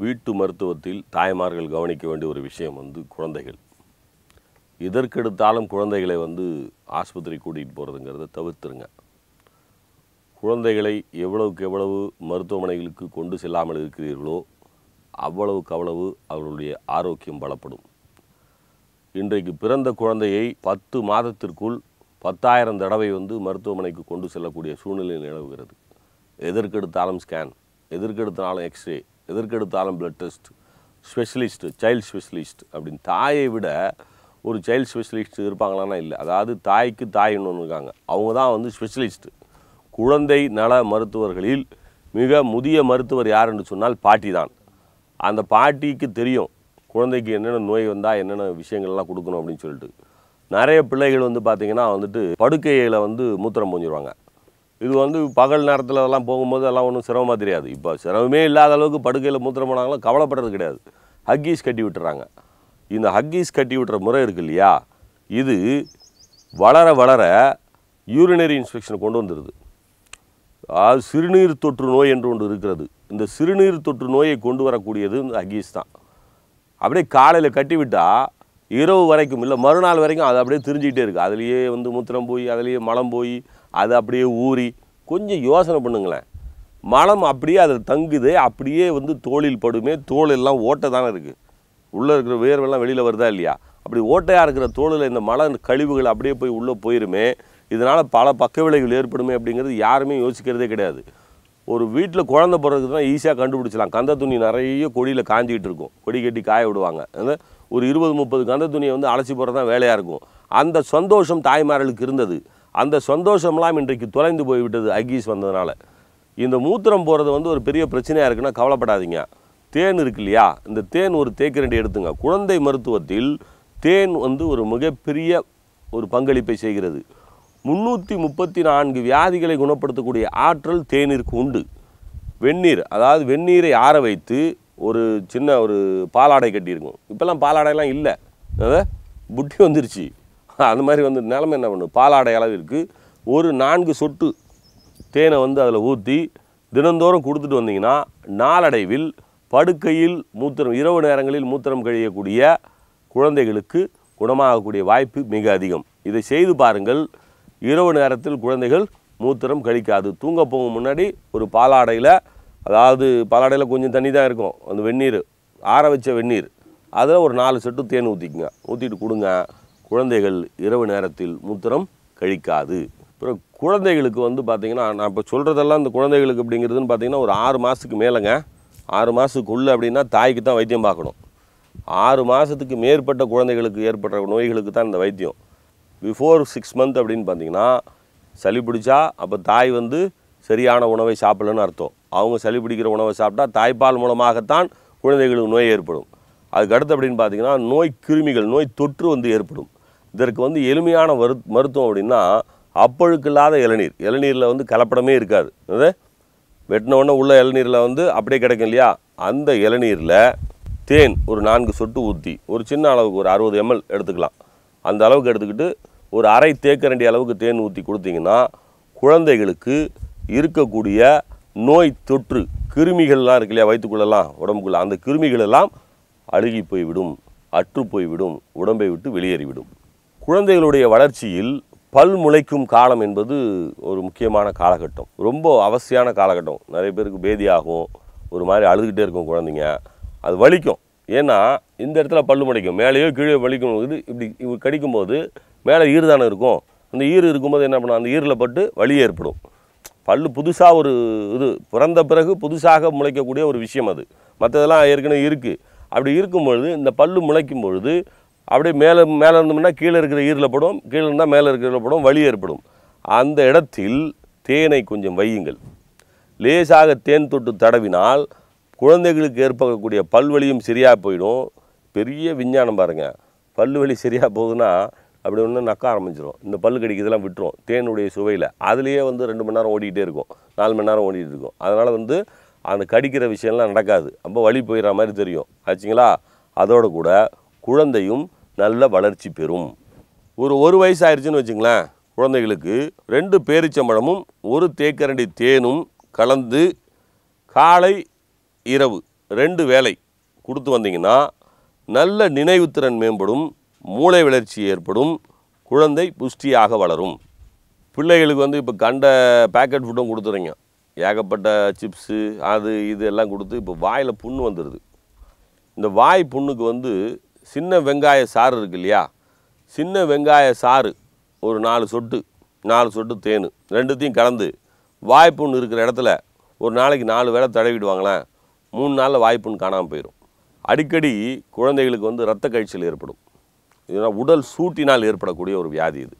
வீட்டு மருத்துவத்தில் தாய்மார்கள் கவனிக்க வேண்டிய ஒரு விஷயம் வந்து குழந்தைகள். இதற்கெடுத்தாலும் குழந்தைகளை வந்து ஆஸ்பத்திரி கூட்டிகிட்டு போகிறதுங்கிறத தவிர்த்துருங்க. குழந்தைகளை எவ்வளவுக்கு எவ்வளவு மருத்துவமனைகளுக்கு கொண்டு செல்லாமல் இருக்கிறீர்களோ அவ்வளவுக்கு அவ்வளவு அவர்களுடைய ஆரோக்கியம் பலப்படும். இன்றைக்கு பிறந்த குழந்தையை பத்து மாதத்திற்குள் பத்தாயிரம் தடவை வந்து மருத்துவமனைக்கு கொண்டு செல்லக்கூடிய சூழ்நிலை நிலவுகிறது. எதற்கெடுத்தாலும் ஸ்கேன் எதற்கெடுத்தாலும் எக்ஸ்ரே எதற்கெடுத்தாலும் blood test specialist child specialist அப்படின்னு தாயை விட ஒரு சைல்டு ஸ்பெஷலிஸ்ட் இருப்பாங்களான்னா இல்லை. அதாவது தாய்க்கு தாயின்னு ஒன்று இருக்காங்க. அவங்க தான் வந்து ஸ்பெஷலிஸ்ட்டு குழந்தை நல மருத்துவர்களில் மிக முதிய மருத்துவர் யாருன்னு சொன்னால் பாட்டி தான். அந்த பாட்டிக்கு தெரியும் குழந்தைக்கு என்னென்ன நோய் வந்தால் என்னென்ன விஷயங்கள்லாம் கொடுக்கணும் அப்படின்னு சொல்லிட்டு. நிறைய பிள்ளைகள் வந்து பார்த்திங்கன்னா வந்துட்டு படுக்கையில் வந்து மூத்திரம் போஞ்சிருவாங்க இது வந்து பகல் நேரத்தில் எல்லாம் போகும்போது எல்லாம் ஒன்றும் சிரமமாக தெரியாது. இப்போ சிரமமே இல்லாத அளவுக்கு படுக்கையில் மூத்திரம் போனாங்களும் கவலைப்படுறது கிடையாது. ஹக்கீஸ் கட்டி விட்டுறாங்க. இந்த ஹக்கீஸ் கட்டி விட்டுற முறை இருக்கு இல்லையா? இது வளர வளர யூரினரி இன்ஸ்பெக்ஷன் கொண்டு வந்துடுது அதாவது சிறுநீர் தொற்று நோய் என்று ஒன்று இருக்கிறது. இந்த சிறுநீர் தொற்று நோயை கொண்டு வரக்கூடியது இந்த ஹக்கீஸ் தான். அப்படியே காலையில் கட்டிவிட்டால் இரவு வரைக்கும் இல்லை மறுநாள் வரைக்கும் அது அப்படியே திரிஞ்சிக்கிட்டே இருக்குது அதுலேயே வந்து மூத்திரம் போய் அதுலேயே மலம் போய் அது அப்படியே ஊறி கொஞ்சம் யோசனை பண்ணுங்களேன். மலம் அப்படியே அதில் தங்குது அப்படியே வந்து தோளில் படுமே தோல் எல்லாம் ஓட்டை தானே இருக்குது உள்ளே இருக்கிற வேர்வெல்லாம் வெளியில் வருதா இல்லையா? அப்படி ஓட்டையாக இருக்கிற தோலில் இந்த மல கழிவுகள் அப்படியே போய் உள்ளே போயிருமே இதனால் பல பக்க விளைவுகள் ஏற்படுமே அப்படிங்கிறது யாருமே யோசிக்கிறதே கிடையாது. ஒரு வீட்டில் குழந்த பிறகு தான் ஈஸியாக கண்டுபிடிச்சலாம் கந்த துணி நிறைய கொடியில் காஞ்சிக்கிட்டு இருக்கும். கொடி கட்டி காய விடுவாங்க. அந்த ஒரு இருபது முப்பது கந்த துணியை வந்து அலசி போகிறது தான் வேலையாக இருக்கும். அந்த சந்தோஷம் தாய்மார்களுக்கு இருந்தது. அந்த சந்தோஷம்லாம் இன்றைக்கு தொலைந்து போய்விட்டது அகீஸ் வந்ததுனால. இந்த மூத்திரம் போகிறது வந்து ஒரு பெரிய பிரச்சனையாக இருக்குன்னா கவலைப்படாதீங்க. தேன் இருக்கு இல்லையா? இந்த தேன் ஒரு தேக்கரண்டி எடுத்துங்க. குழந்தை மருத்துவத்தில் தேன் வந்து ஒரு மிகப்பெரிய ஒரு பங்களிப்பை செய்கிறது. முந்நூற்றி முப்பத்தி நான்கு வியாதிகளை குணப்படுத்தக்கூடிய ஆற்றல் தேனிற்கு உண்டு. வெந்நீர் அதாவது வெந்நீரை ஆற வைத்து ஒரு சின்ன ஒரு பாலாடை கட்டியிருக்கும். இப்போல்லாம் பாலாடைலாம் இல்லை. புட்டி வந்துருச்சு. அந்த மாதிரி வந்து நிலமை என்ன பண்ணும்? பாலாடை அளவிற்கு ஒரு நான்கு சொட்டு தேனை வந்து அதில் ஊற்றி தினந்தோறும் கொடுத்துட்டு வந்தீங்கன்னா நாளடைவில் படுக்கையில் மூத்திரம் இரவு நேரங்களில் மூத்திரம் கழியக்கூடிய குழந்தைகளுக்கு குணமாகக்கூடிய வாய்ப்பு மிக அதிகம். இதை செய்து பாருங்கள். இரவு நேரத்தில் குழந்தைகள் மூத்திரம் கழிக்காது. தூங்க போகும் முன்னாடி ஒரு பாலாடையில் அதாவது பாலாடையில் கொஞ்சம் தண்ணி தான் இருக்கும். அந்த வெந்நீர் ஆற வச்ச வெந்நீர். அதில் ஒரு நாலு செட்டு தேன் ஊற்றிக்குங்க ஊற்றிட்டு கொடுங்க. குழந்தைகள் இரவு நேரத்தில் மூத்திரம் கழிக்காது. அப்புறம் குழந்தைகளுக்கு வந்து பார்த்திங்கன்னா நான் இப்போ சொல்கிறதெல்லாம் இந்த குழந்தைகளுக்கு அப்படிங்கிறதுன்னு பார்த்தீங்கன்னா ஒரு ஆறு மாதத்துக்கு மேலேங்க. ஆறு மாதத்துக்குள்ளே அப்படின்னா தாய்க்கு தான் வைத்தியம் பார்க்கணும். ஆறு மாதத்துக்கு மேற்பட்ட குழந்தைகளுக்கு ஏற்படுற நோய்களுக்கு தான் இந்த வைத்தியம். பிஃபோர் சிக்ஸ் மந்த் அப்படின்னு பார்த்தீங்கன்னா சளி பிடிச்சா அப்போ தாய் வந்து சரியான உணவை சாப்பிடலன்னு அர்த்தம். அவங்க சளி பிடிக்கிற உணவை சாப்பிட்டா தாய்ப்பால் மூலமாகத்தான் குழந்தைகளுக்கு நோய் ஏற்படும். அதுக்கு அடுத்து அப்படின்னு பார்த்தீங்கன்னா நோய் கிருமிகள் நோய் தொற்று வந்து ஏற்படும். இதற்கு வந்து எளிமையான மரு மருத்துவம் அப்படின்னா அப்பழுக்கில்லாத இளநீர். இளநீரில் வந்து கலப்படமே இருக்காது. அது வெட்டினவுடனே உள்ள இளநீரில் வந்து அப்படியே கிடைக்கும் இல்லையா? அந்த இளநீரில் தேன் ஒரு நான்கு சொட்டு ஊற்றி ஒரு சின்ன அளவுக்கு ஒரு அறுபது எம்எல் எடுத்துக்கலாம். அந்த அளவுக்கு எடுத்துக்கிட்டு ஒரு அரை தேக்கரண்டி அளவுக்கு தேன் ஊற்றி கொடுத்தீங்கன்னா குழந்தைகளுக்கு இருக்கக்கூடிய நோய் தொற்று கிருமிகள்லாம் இருக்கு இல்லையா? வயிற்றுக்குள்ளெல்லாம் உடம்புக்குள்ளே. அந்த கிருமிகள் எல்லாம் அழுகி போய்விடும் அற்று போய்விடும் உடம்பை விட்டு வெளியேறிவிடும். குழந்தைகளுடைய வளர்ச்சியில் பல் முளைக்கும் காலம் என்பது ஒரு முக்கியமான காலகட்டம். ரொம்ப அவசியமான காலகட்டம். நிறைய பேருக்கு பேதியாகும். ஒரு மாதிரி அழுதுகிட்டே இருக்கும் குழந்தைங்க. அது வலிக்கும். ஏன்னா இந்த இடத்துல பல்லு முளைக்கும். மேலேயோ கீழே வலிக்கும் இது இப்படி இப்படி கடிக்கும்போது மேலே ஈர் தானே இருக்கும். அந்த ஈர் இருக்கும்போது என்ன பண்ணும்? அந்த ஈரில் பட்டு வலி ஏற்படும். பல்லு புதுசாக ஒரு இது பிறந்த பிறகு புதுசாக முளைக்கக்கூடிய ஒரு விஷயம் அது. மற்றதெல்லாம் ஏற்கனவே இருக்குது அப்படி இருக்கும் பொழுது இந்த பல் முளைக்கும் பொழுது அப்படியே மேலே மேலே இருந்தோம்னா கீழே இருக்கிற ஈரில் படும் கீழே இருந்தால் மேலே இருக்கிற படும் வழி ஏற்படும். அந்த இடத்தில் தேனை கொஞ்சம் வையுங்கள். லேசாக தேன் தொட்டு தடவினால் குழந்தைகளுக்கு ஏற்படக்கூடிய பல்வழியும் சரியாக போயிடும். பெரிய விஞ்ஞானம் பாருங்கள் பல்வழி வலி சரியாக போகுதுன்னா அப்படி ஒன்று நக்க ஆரம்பிச்சிடும் இந்த பல் கடிக்கிறதெல்லாம் விட்டுரும். தேனுடைய சுவையில். அதுலேயே வந்து ரெண்டு மணி நேரம் ஓடிக்கிட்டே இருக்கும். நாலு மணி நேரம் ஓடிட்டு இருக்கும். அதனால் வந்து அந்த கடிக்கிற விஷயம்லாம் நடக்காது. ரொம்ப வழி போயிடுற மாதிரி தெரியும். ஆச்சுங்களா? அதோடு கூட குழந்தையும் நல்ல வளர்ச்சி பெறும். ஒரு ஒரு வயசு ஆயிடுச்சுன்னு வச்சுங்களேன் குழந்தைகளுக்கு ரெண்டு பேரிச்சம்பழமும் ஒரு தேக்கரண்டி தேனும் கலந்து காலை இரவு ரெண்டு வேலை கொடுத்து வந்தீங்கன்னா நல்ல நினைவுத்திறன் மேம்படும் மூளை வளர்ச்சி ஏற்படும் குழந்தை புஷ்டியாக வளரும். பிள்ளைகளுக்கு வந்து இப்போ கண்ட பேக்கெட் ஃபுட்டும் கொடுத்துறீங்க. ஏகப்பட்ட சிப்ஸு அது இது எல்லாம் கொடுத்து இப்போ வாயில் புண்ணு வந்துடுது இந்த வாய் புண்ணுக்கு வந்து சின்ன வெங்காய சாறு இருக்கு இல்லையா சின்ன வெங்காய சாறு ஒரு நாலு சொட்டு நாலு சொட்டு தேன் ரெண்டுத்தையும் கலந்து வாய்ப்புண் இருக்கிற இடத்துல ஒரு நாளைக்கு நாலு வேளை தடவிடுவாங்களேன் மூணு நாளில் வாய்ப்புண் காணாமல் போயிடும் அடிக்கடி குழந்தைகளுக்கு வந்து இரத்த கழிச்சல் ஏற்படும். இதனால் உடல் சூட்டினால் ஏற்படக்கூடிய ஒரு வியாதி இது.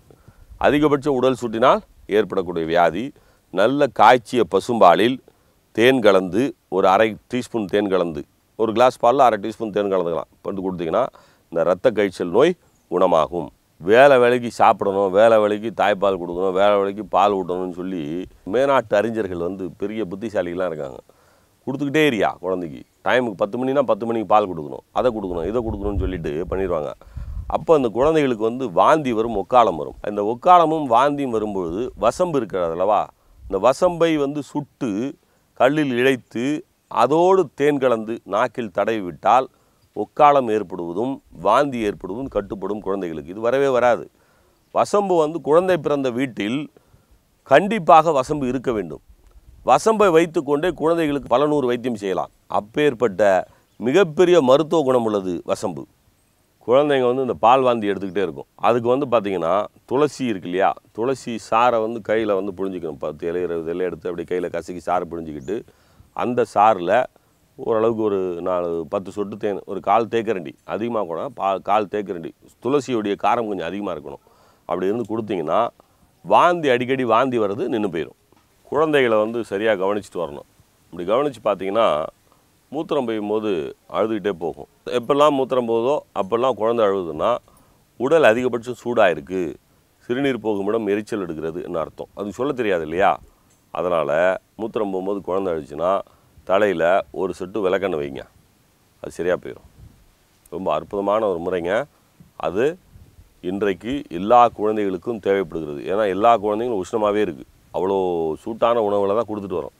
அதிகபட்ச உடல் சூட்டினால் ஏற்படக்கூடிய வியாதி. நல்ல காய்ச்சிய பசும்பாலில் தேன் கலந்து ஒரு அரை டீஸ்பூன் தேன் கலந்து ஒரு கிளாஸ் பாலில் அரை டீஸ்பூன் தேன் கலந்துக்கலாம். பண்ணி கொடுத்தீங்கன்னா இந்த ரத்த கழிச்சல் நோய் குணமாகும். வேலை வேலைக்கு சாப்பிடணும் வேலை வேலைக்கு தாய்ப்பால் கொடுக்கணும் வேலை வேலைக்கு பால் ஊட்டணும்னு சொல்லி மேனாட்டு அறிஞர்கள் வந்து பெரிய புத்திசாலிகளாக இருக்காங்க. கொடுத்துக்கிட்டே இருக்கியா குழந்தைக்கு? டைமுக்கு பத்து மணினா பத்து மணிக்கு பால் கொடுக்கணும் அதை கொடுக்கணும் இதை கொடுக்கணும்னு சொல்லிட்டு பண்ணிடுவாங்க. அப்போ அந்த குழந்தைகளுக்கு வந்து வாந்தி வரும் ஒக்காலம் வரும். இந்த ஒக்காலமும் வாந்தியும் வரும்பொழுது வசம்பு இருக்கிறது அல்லவா? இந்த வசம்பை வந்து சுட்டு கல்லில் இழைத்து அதோடு தேன் கலந்து நாக்கில் தடவி விட்டால் ஒக்காலம் ஏற்படுவதும் வாந்தி ஏற்படுவதும் கட்டுப்படும் குழந்தைகளுக்கு. இது வரவே வராது. வசம்பு வந்து குழந்தை பிறந்த வீட்டில் கண்டிப்பாக வசம்பு இருக்க வேண்டும். வசம்பை வைத்துக்கொண்டே குழந்தைகளுக்கு பல நூறு வைத்தியம் செய்யலாம். அப்பேற்பட்ட மிகப்பெரிய மருத்துவ குணம் உள்ளது வசம்பு. குழந்தைங்க வந்து இந்த பால் வாந்தி எடுத்துக்கிட்டே இருக்கும். அதுக்கு வந்து பார்த்திங்கன்னா துளசி இருக்கு இல்லையா? துளசி சாறை வந்து கையில் வந்து புழிஞ்சிக்கணும். பத்து இலை இருபது இலை எடுத்து அப்படியே கையில் கசக்கி சாறை புழிஞ்சிக்கிட்டு அந்த சாறில் ஓரளவுக்கு ஒரு நாலு பத்து சொட்டு தேன் ஒரு கால் தேக்கரண்டி அதிகமாக கூட பா கால் தேக்கரண்டி. துளசியுடைய காரம் கொஞ்சம் அதிகமாக இருக்கணும். அப்படி இருந்து கொடுத்தீங்கன்னா வாந்தி அடிக்கடி வாந்தி வர்றது நின்று போயிடும் குழந்தைகளை வந்து சரியாக கவனிச்சுட்டு வரணும். இப்படி கவனித்து பார்த்தீங்கன்னா மூத்திரம் பெய்யும் போது அழுதுகிட்டே போகும். எப்பெல்லாம் மூத்திரம் போகுதோ அப்பெல்லாம் குழந்தை அழுகுதுன்னா உடல் அதிகபட்சம் சூடாக இருக்குது சிறுநீர் போகும் இடம் எரிச்சல் எடுக்கிறதுன்னு அர்த்தம். அது சொல்ல தெரியாது இல்லையா? அதனால் மூத்திரம் போகும்போது குழந்தை அழிச்சுன்னா தலையில் ஒரு செட்டு விளக்கெண்ணெய் வைங்க. அது சரியாக போயிடும் ரொம்ப அற்புதமான ஒரு முறைங்க. அது இன்றைக்கு எல்லா குழந்தைகளுக்கும் தேவைப்படுகிறது. ஏன்னா எல்லா குழந்தைங்களும் உஷ்ணமாகவே இருக்குது அவ்வளோ சூட்டான உணவுகளை தான் கொடுத்துட்டு வரோம்.